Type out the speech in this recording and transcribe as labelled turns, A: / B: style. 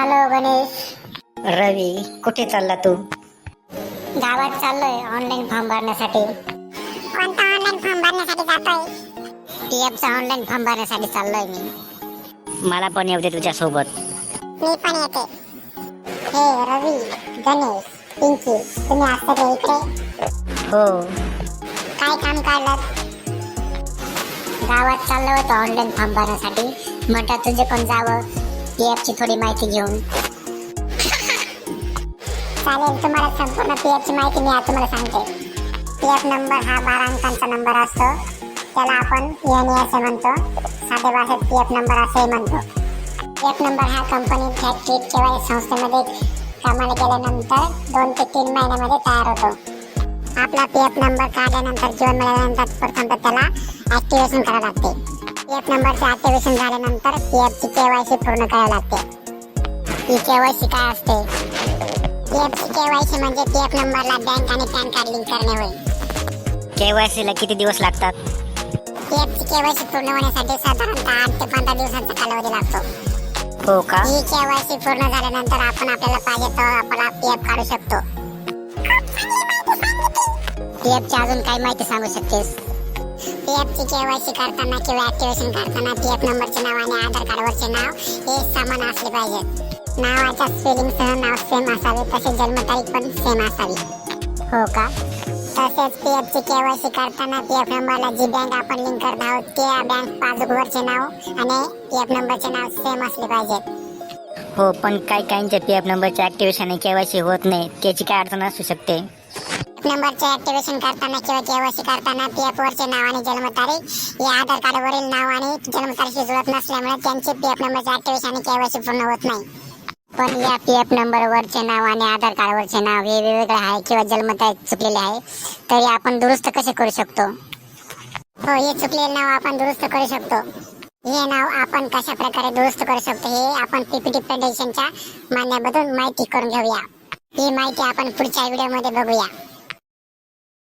A: Hello Ganesh
B: रवी कुठे चालला तू?
A: गावात चाललोय ऑनलाईन फॉर्म भरण्यासाठी.
C: कोणता ऑनलाईन फॉर्म भरण्यासाठी जातोय?
A: पी चा ऑनलाईन फॉर्म भरण्यासाठी चाललोय मी.
B: मला पण येऊ दे तुझ्या सोबत
C: मी पण येते.
A: हे रवी गणेश पिंकी तुम्ही असता का इकडे?
B: हो.
A: काय काम काढलं गावात चाललो होतो ऑनलाईन फॉर्म भरण्यासाठी. म्हटलं तुझे पण जावं. पी ची थोडी माहिती घेऊन.
C: चालेल तुम्हाला संपूर्ण पी ची माहिती मी आता तुम्हाला सांगते. पी एफ नंबर हा बारा अंकांचा नंबर असतो. त्याला आपण एन असे म्हणतो. साध्या भाषेत पी एफ नंबर असेही म्हणतो. पी एफ नंबर हा कंपनी फॅक्टरीत किंवा संस्थेमध्ये कामाला गेल्यानंतर दोन ते तीन महिन्यामध्ये तयार होतो. आपला पी एफ नंबर काढल्यानंतर किंवा मिळाल्यानंतर प्रथम त्याला ऍक्टिव्हेशन करावं लागते. एफ नंबरचे ऍक्टिव्हेशन झाल्यानंतर पी एफ ची केवायसी पूर्ण करावी लागते.
A: ही केवायसी काय असते?
C: पीएफची केवायसी म्हणजे पीएफ नंबरला बँक आणि पॅन कार्ड लिंक करणे होय.
B: केवायसी ला किती दिवस लागतात?
C: पीएफची केवायसी पूर्ण होण्यासाठी साधारणतः आठ ते पंधरा दिवसांचा कालावधी लागतो.
B: हो का?
C: ही केवायसी पूर्ण झाल्यानंतर आपण आपल्याला पाहिजे तर आपला पीएफ काढू शकतो.
A: पी ची अजून काय माहिती सांगू शकतेस?
C: पीएफची केवायसी करताना किंवा ऍक्टिव्हेशन करताना पीएफ नंबरचे नाव आणि आधार कार्डवरचे नाव हे समान असले पाहिजेत. नावाच्या स्पेलिंगसह नाव सेम असावे तसेच जन्मतारीख पण सेम असावी.
A: हो का?
C: तसेच पीएफ ची केवायसी करताना पी एफ नंबरला जी बँक आपण लिंक करत आहोत त्या बँक पासबुकवरचे नाव आणि पी एफ नंबरचे नाव सेम असले पाहिजेत.
B: हो पण काही काहींच्या पी एफ नंबरचे ऍक्टिव्हेशन केवायसी होत नाही त्याची काय अडचण असू शकते?
C: नंबरचे ऍक्टिव्हेशन करताना किंवा केवायसी करताना पीएफ वरचे नाव आणि जन्मतारीख या आधार कार्डवरील नाव आणि जन्मतारीखशी जुळत नसल्यामुळे त्यांचे पीएफ नंबरचे ऍक्टिव्हेशन आणि केवायसी पूर्ण होत नाही.
A: पण या पी एफ नंबरवरचे नाव आणि आधार कार्डवरचे नाव हे वेगवेगळे आहे किंवा जन्मतारीख चुकलेले आहे तरी आपण दुरुस्त कसे करू शकतो?
C: हो हे चुकलेले नाव आपण दुरुस्त करू शकतो. हे नाव आपण कशा प्रकारे दुरुस्त करू शकतो हे आपण पीपीटी प्रेझेंटेशनच्या मान्याबद्दल माहिती करून घेऊया. ही माहिती आपण पुढच्या व्हिडिओमध्ये बघूया.